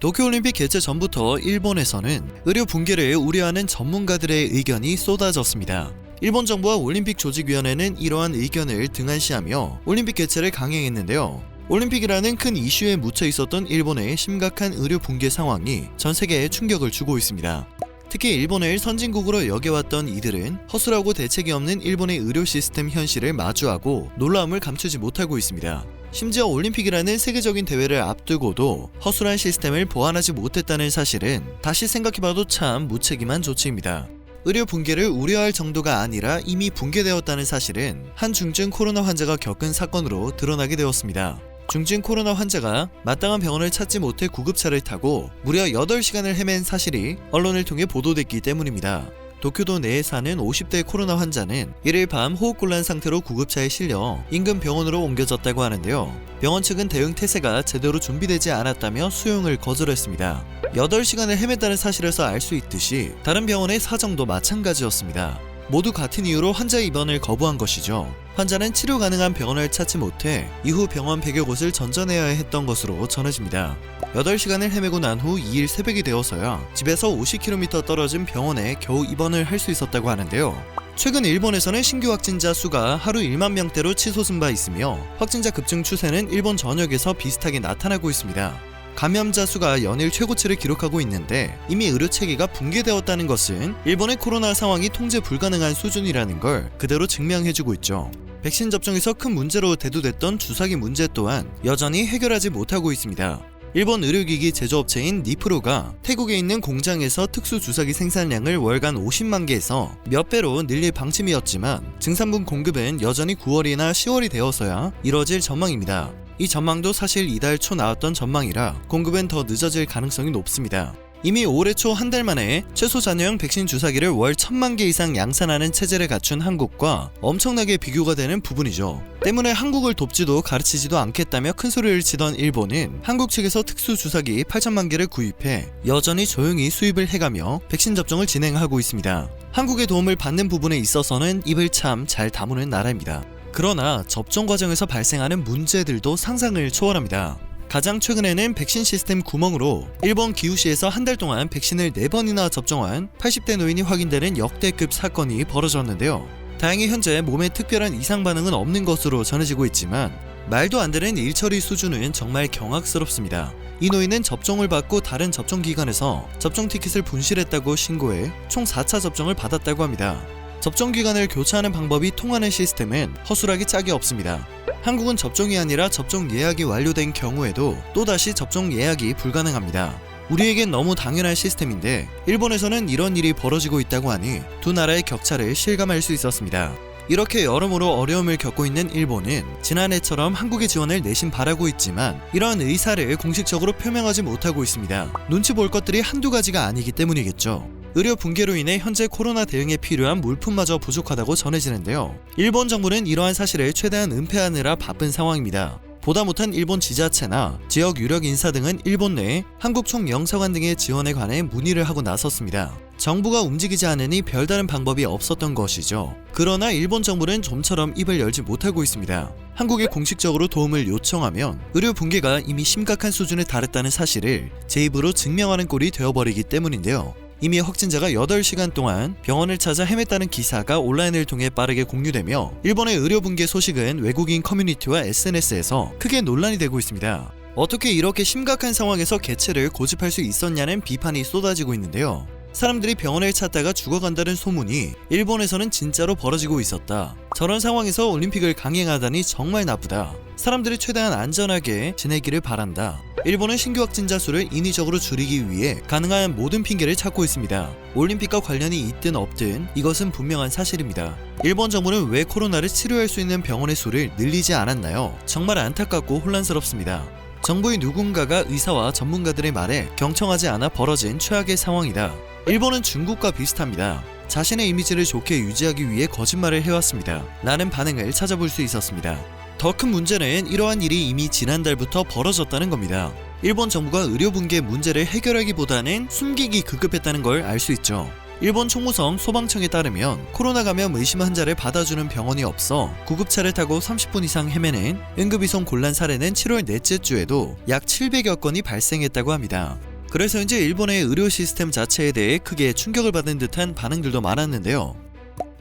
도쿄올림픽 개최 전부터 일본에서는 의료 붕괴를 우려하는 전문가들의 의견이 쏟아졌습니다. 일본 정부와 올림픽 조직위원회는 이러한 의견을 등한시하며 올림픽 개최를 강행했는데요. 올림픽이라는 큰 이슈에 묻혀 있었던 일본의 심각한 의료 붕괴 상황이 전 세계에 충격을 주고 있습니다. 특히 일본을 선진국으로 여겨왔던 이들은 허술하고 대책이 없는 일본의 의료 시스템 현실을 마주하고 놀라움을 감추지 못하고 있습니다. 심지어 올림픽이라는 세계적인 대회를 앞두고도 허술한 시스템을 보완하지 못했다는 사실은 다시 생각해봐도 참 무책임한 조치입니다. 의료 붕괴를 우려할 정도가 아니라 이미 붕괴되었다는 사실은 한 중증 코로나 환자가 겪은 사건으로 드러나게 되었습니다. 중증 코로나 환자가 마땅한 병원을 찾지 못해 구급차를 타고 무려 8시간을 헤맨 사실이 언론을 통해 보도됐기 때문입니다. 도쿄도 내에 사는 50대 코로나 환자는 이를 밤 호흡곤란 상태로 구급차에 실려 인근 병원으로 옮겨졌다고 하는데요. 병원 측은 대응 태세가 제대로 준비되지 않았다며 수용을 거절했습니다. 8시간을 헤맸다는 사실에서 알 수 있듯이 다른 병원의 사정도 마찬가지였습니다. 모두 같은 이유로 환자 입원을 거부한 것이죠. 환자는 치료 가능한 병원을 찾지 못해 이후 병원 100여 곳을 전전해야 했던 것으로 전해집니다. 8시간을 헤매고 난 후 2일 새벽이 되어서야 집에서 50km 떨어진 병원에 겨우 입원을 할 수 있었다고 하는데요. 최근 일본에서는 신규 확진자 수가 하루 1만 명대로 치솟은 바 있으며 확진자 급증 추세는 일본 전역에서 비슷하게 나타나고 있습니다. 감염자 수가 연일 최고치를 기록하고 있는데 이미 의료 체계가 붕괴되었다는 것은 일본의 코로나 상황이 통제 불가능한 수준이라는 걸 그대로 증명해주고 있죠. 백신 접종에서 큰 문제로 대두됐던 주사기 문제 또한 여전히 해결하지 못하고 있습니다. 일본 의료기기 제조업체인 니프로가 태국에 있는 공장에서 특수 주사기 생산량을 월간 50만 개에서 몇 배로 늘릴 방침이었지만 증산분 공급은 여전히 9월이나 10월이 되어서야 이뤄질 전망입니다. 이 전망도 사실 이달 초 나왔던 전망이라 공급은 더 늦어질 가능성이 높습니다. 이미 올해 초 한 달 만에 최소 잔여형 백신 주사기를 월 천만 개 이상 양산하는 체제를 갖춘 한국과 엄청나게 비교가 되는 부분이죠. 때문에 한국을 돕지도 가르치지도 않겠다며 큰 소리를 치던 일본은 한국 측에서 특수 주사기 8천만 개를 구입해 여전히 조용히 수입을 해가며 백신 접종을 진행하고 있습니다. 한국의 도움을 받는 부분에 있어서는 입을 참 잘 다무는 나라입니다. 그러나 접종 과정에서 발생하는 문제들도 상상을 초월합니다. 가장 최근에는 백신 시스템 구멍으로 일본 기우시에서 한 달 동안 백신을 4번이나 접종한 80대 노인이 확인되는 역대급 사건이 벌어졌는데요. 다행히 현재 몸에 특별한 이상 반응은 없는 것으로 전해지고 있지만 말도 안 되는 일처리 수준은 정말 경악스럽습니다. 이 노인은 접종을 받고 다른 접종 기관에서 접종 티켓을 분실했다고 신고해 총 4차 접종을 받았다고 합니다. 접종 기간을 교체하는 방법이 통하는 시스템은 허술하기 짝이 없습니다. 한국은 접종이 아니라 접종 예약이 완료된 경우에도 또다시 접종 예약이 불가능합니다. 우리에겐 너무 당연한 시스템인데 일본에서는 이런 일이 벌어지고 있다고 하니 두 나라의 격차를 실감할 수 있었습니다. 이렇게 여러모로 어려움을 겪고 있는 일본은 지난해처럼 한국의 지원을 내심 바라고 있지만 이러한 의사를 공식적으로 표명하지 못하고 있습니다. 눈치 볼 것들이 한두 가지가 아니기 때문이겠죠. 의료 붕괴로 인해 현재 코로나 대응에 필요한 물품마저 부족하다고 전해지는데요. 일본 정부는 이러한 사실을 최대한 은폐하느라 바쁜 상황입니다. 보다 못한 일본 지자체나 지역 유력 인사 등은 일본 내 한국 총영사관 등의 지원에 관해 문의를 하고 나섰습니다. 정부가 움직이지 않으니 별다른 방법이 없었던 것이죠. 그러나 일본 정부는 좀처럼 입을 열지 못하고 있습니다. 한국에 공식적으로 도움을 요청하면 의료 붕괴가 이미 심각한 수준에 달했다는 사실을 제 입으로 증명하는 꼴이 되어버리기 때문인데요. 이미 확진자가 8시간 동안 병원을 찾아 헤맸다는 기사가 온라인을 통해 빠르게 공유되며 일본의 의료 붕괴 소식은 외국인 커뮤니티와 SNS에서 크게 논란이 되고 있습니다. 어떻게 이렇게 심각한 상황에서 개최를 고집할 수 있었냐는 비판이 쏟아지고 있는데요. 사람들이 병원을 찾다가 죽어간다는 소문이 일본에서는 진짜로 벌어지고 있었다. 저런 상황에서 올림픽을 강행하다니 정말 나쁘다. 사람들이 최대한 안전하게 지내기를 바란다. 일본은 신규 확진자 수를 인위적으로 줄이기 위해 가능한 모든 핑계를 찾고 있습니다. 올림픽과 관련이 있든 없든 이것은 분명한 사실입니다. 일본 정부는 왜 코로나를 치료할 수 있는 병원의 수를 늘리지 않았나요? 정말 안타깝고 혼란스럽습니다. 정부의 누군가가 의사와 전문가들의 말에 경청하지 않아 벌어진 최악의 상황이다. 일본은 중국과 비슷합니다. 자신의 이미지를 좋게 유지하기 위해 거짓말을 해왔습니다. 라는 반응을 찾아볼 수 있었습니다. 더 큰 문제는 이러한 일이 이미 지난달부터 벌어졌다는 겁니다. 일본 정부가 의료 붕괴 문제를 해결하기보다는 숨기기 급급했다는 걸 알 수 있죠. 일본 총무성 소방청에 따르면 코로나 감염 의심 환자를 받아주는 병원이 없어 구급차를 타고 30분 이상 헤매는 응급이송 곤란 사례는 7월 넷째 주에도 약 700여 건이 발생했다고 합니다. 그래서인지 일본의 의료 시스템 자체에 대해 크게 충격을 받은 듯한 반응들도 많았는데요.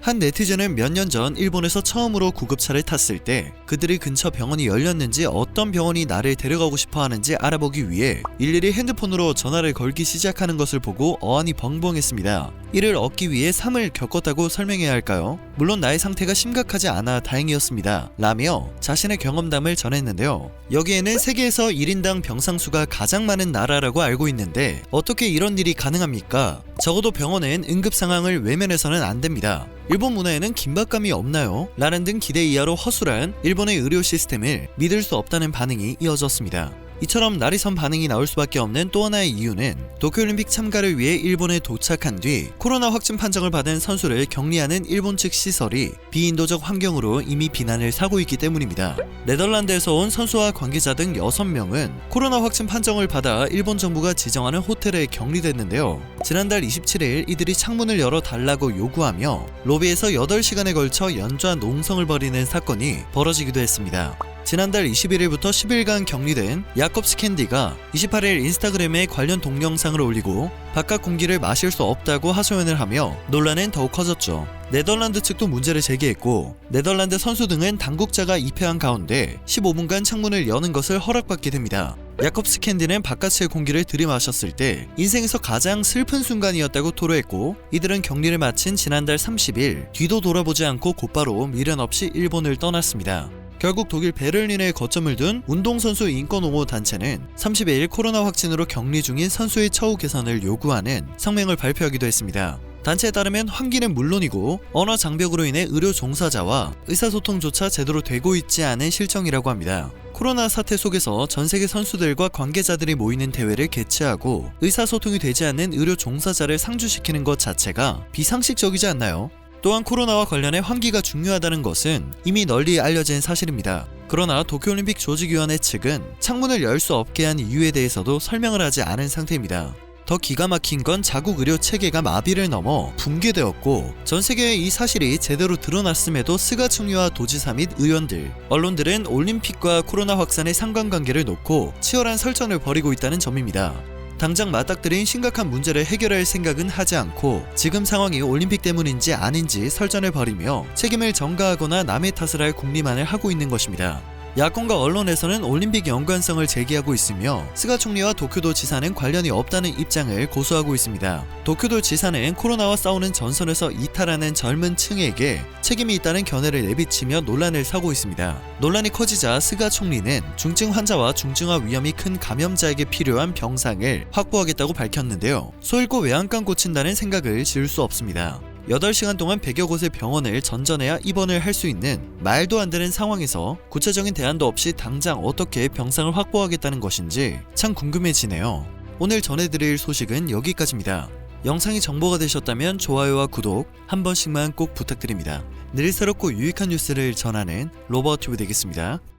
한 네티즌은 몇 년 전 일본에서 처음으로 구급차를 탔을 때 그들이 근처 병원이 열렸는지 어떤 병원이 나를 데려가고 싶어 하는지 알아보기 위해 일일이 핸드폰으로 전화를 걸기 시작하는 것을 보고 어안이 벙벙했습니다. 이를 얻기 위해 삶을 겪었다고 설명해야 할까요? 물론 나의 상태가 심각하지 않아 다행이었습니다. 라며 자신의 경험담을 전했는데요. 여기에는 세계에서 1인당 병상수가 가장 많은 나라라고 알고 있는데 어떻게 이런 일이 가능합니까? 적어도 병원은 응급 상황을 외면해서는 안 됩니다. 일본 문화에는 긴박감이 없나요? 라는 등 기대 이하로 허술한 일본의 의료 시스템을 믿을 수 없다는 반응이 이어졌습니다. 이처럼 날이 선 반응이 나올 수밖에 없는 또 하나의 이유는 도쿄올림픽 참가를 위해 일본에 도착한 뒤 코로나 확진 판정을 받은 선수를 격리하는 일본 측 시설이 비인도적 환경으로 이미 비난을 사고 있기 때문입니다. 네덜란드에서 온 선수와 관계자 등 6명은 코로나 확진 판정을 받아 일본 정부가 지정하는 호텔에 격리됐는데요. 지난달 27일 이들이 창문을 열어 달라고 요구하며 로비에서 8시간에 걸쳐 연좌 농성을 벌이는 사건이 벌어지기도 했습니다. 지난달 21일부터 10일간 격리된 야콥스 캔디가 28일 인스타그램에 관련 동영상을 올리고 바깥 공기를 마실 수 없다고 하소연을 하며 논란은 더욱 커졌죠. 네덜란드 측도 문제를 제기했고 네덜란드 선수 등은 당국자가 입회한 가운데 15분간 창문을 여는 것을 허락받게 됩니다. 야콥스 캔디는 바깥의 공기를 들이마셨을 때 인생에서 가장 슬픈 순간이었다고 토로했고 이들은 격리를 마친 지난달 30일 뒤도 돌아보지 않고 곧바로 미련 없이 일본을 떠났습니다. 결국 독일 베를린에 거점을 둔 운동선수 인권옹호 단체는 30일 코로나 확진으로 격리 중인 선수의 처우 개선을 요구하는 성명을 발표하기도 했습니다. 단체에 따르면 환기는 물론이고 언어 장벽으로 인해 의료 종사자와 의사소통조차 제대로 되고 있지 않은 실정이라고 합니다. 코로나 사태 속에서 전 세계 선수들과 관계자들이 모이는 대회를 개최하고 의사소통이 되지 않는 의료 종사자를 상주시키는 것 자체가 비상식적이지 않나요? 또한 코로나와 관련해 환기가 중요하다는 것은 이미 널리 알려진 사실입니다. 그러나 도쿄올림픽 조직위원회 측은 창문을 열 수 없게 한 이유에 대해서도 설명을 하지 않은 상태입니다. 더 기가 막힌 건 자국 의료 체계가 마비를 넘어 붕괴되었고 전 세계에 이 사실이 제대로 드러났음에도 스가 총리와 도지사 및 의원들, 언론들은 올림픽과 코로나 확산의 상관관계를 놓고 치열한 설전을 벌이고 있다는 점입니다. 당장 맞닥뜨린 심각한 문제를 해결할 생각은 하지 않고 지금 상황이 올림픽 때문인지 아닌지 설전을 벌이며 책임을 전가하거나 남의 탓을 할 궁리만을 하고 있는 것입니다. 야권과 언론에서는 올림픽 연관성을 제기하고 있으며 스가 총리와 도쿄도 지사는 관련이 없다는 입장을 고수하고 있습니다. 도쿄도 지사는 코로나와 싸우는 전선에서 이탈하는 젊은 층에게 책임이 있다는 견해를 내비치며 논란을 사고 있습니다. 논란이 커지자 스가 총리는 중증 환자와 중증화 위험이 큰 감염자에게 필요한 병상을 확보하겠다고 밝혔는데요. 소잃고 외양간 고친다는 생각을 지을 수 없습니다. 8시간 동안 100여 곳의 병원을 전전해야 입원을 할 수 있는 말도 안 되는 상황에서 구체적인 대안도 없이 당장 어떻게 병상을 확보하겠다는 것인지 참 궁금해지네요. 오늘 전해드릴 소식은 여기까지입니다. 영상이 정보가 되셨다면 좋아요와 구독 한 번씩만 꼭 부탁드립니다. 늘 새롭고 유익한 뉴스를 전하는 로버튜브 되겠습니다.